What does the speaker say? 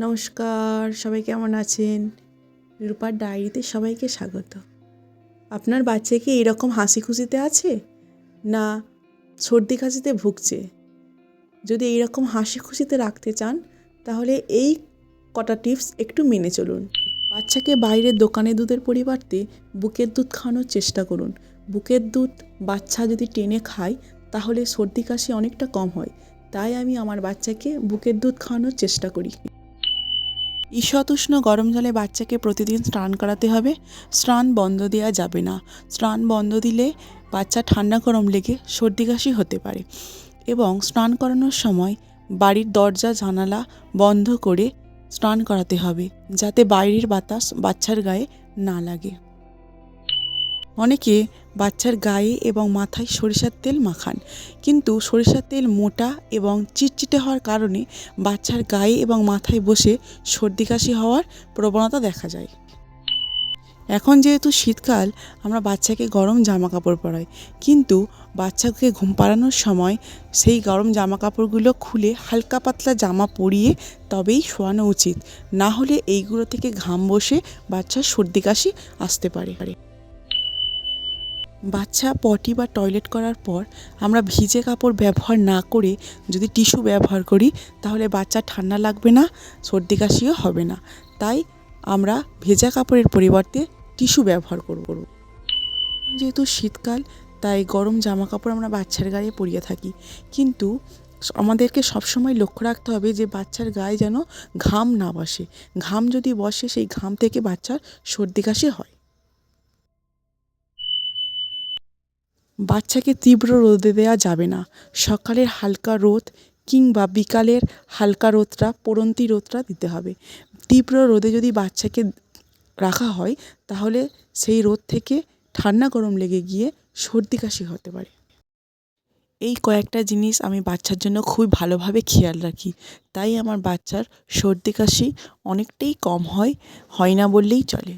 নমস্কার, সবাই কেমন আছেন? রূপার ডায়েরিতে সবাইকে স্বাগত। আপনার বাচ্চা কি এরকম হাসি খুশিতে আছে? না, সর্দি কাশিতে ভুগছে? যদি এইরকম হাসি খুশিতে রাখতে চান, তাহলে এই কটা টিপস একটু মেনে চলুন। বাচ্চাকে বাইরের দোকানে দুধের পরিবর্তে বুকের দুধ খাওয়ানোর চেষ্টা করুন। বুকের দুধ বাচ্চা যদি টেনে খায়, তাহলে সর্দি কাশি অনেকটা কম হয়। তাই আমি আমার বাচ্চাকে বুকের দুধ খাওয়ানোর চেষ্টা করি। ঈষৎ উষ্ণ গরম জলে বাচ্চাকে প্রতিদিন স্নান করাতে হবে। স্নান বন্ধ দেওয়া যাবে না। স্নান বন্ধ দিলে বাচ্চা ঠান্ডা গরম লেগে সর্দি কাশি হতে পারে এবং স্নান করানোর সময় বাড়ির দরজা, জানালা বন্ধ করে স্নান করাতে হবে যাতে বাইরের বাতাস বাচ্চার গায়ে না লাগে। অনেকে বাচ্চার গায়ে এবং মাথায় সরিষার তেল মাখান। কিন্তু সরিষার তেল মোটা এবং চিটচিটে হওয়ার কারণে বাচ্চার গায়ে এবং মাথায় বসে সর্দি কাশি হওয়ার প্রবণতা দেখা যায়। এখন যেহেতু শীতকাল, আমরা বাচ্চাকে গরম জামা কাপড় পরাই। কিন্তু বাচ্চাকে ঘুম পাড়ানোর সময় সেই গরম জামা কাপড়গুলো খুলে হালকা পাতলা জামা পরিয়ে তবেই শোয়ানো উচিত। না হলে এইগুলো থেকে ঘাম বসে বাচ্চার সর্দি কাশি আসতে পারে। বাচ্চা, পটি বা টয়লেট করার পর আমরা ভিজে কাপড় ব্যবহার না করে যদি টিস্যু ব্যবহার করি, তাহলে বাচ্চা ঠান্ডা লাগবে না, সর্দি কাশিও হবে না। তাই আমরা ভেজা কাপড়ের পরিবর্তে টিস্যু ব্যবহার করব। যেহেতু শীতকাল, তাই গরম জামা কাপড় আমরা বাচ্চার গায়ে পরিয়ে থাকি। কিন্তু আমাদেরকে সবসময় লক্ষ্য রাখতে হবে যে বাচ্চার গায়ে যেন ঘাম না বসে। ঘাম যদি বসে, সেই ঘাম থেকে বাচ্চার সর্দি কাশি হয়। বাচ্চাকে তীব্র রোদে দেওয়া যাবে না। সকালের হালকা রোদ কিংবা বিকালের হালকা রোদটা, পড়ন্তি রোদটা দিতে হবে। তীব্র রোদে যদি বাচ্চাকে রাখা হয়, তাহলে সেই রোদ থেকে ঠান্ডা গরম লেগে গিয়ে সর্দি কাশি হতে পারে। এই কয়েকটা জিনিস আমি বাচ্চার জন্য খুবই ভালোভাবে খেয়াল রাখি। তাই আমার বাচ্চার সর্দি কাশি অনেকটাই কম হয় হয় না বললেই চলে।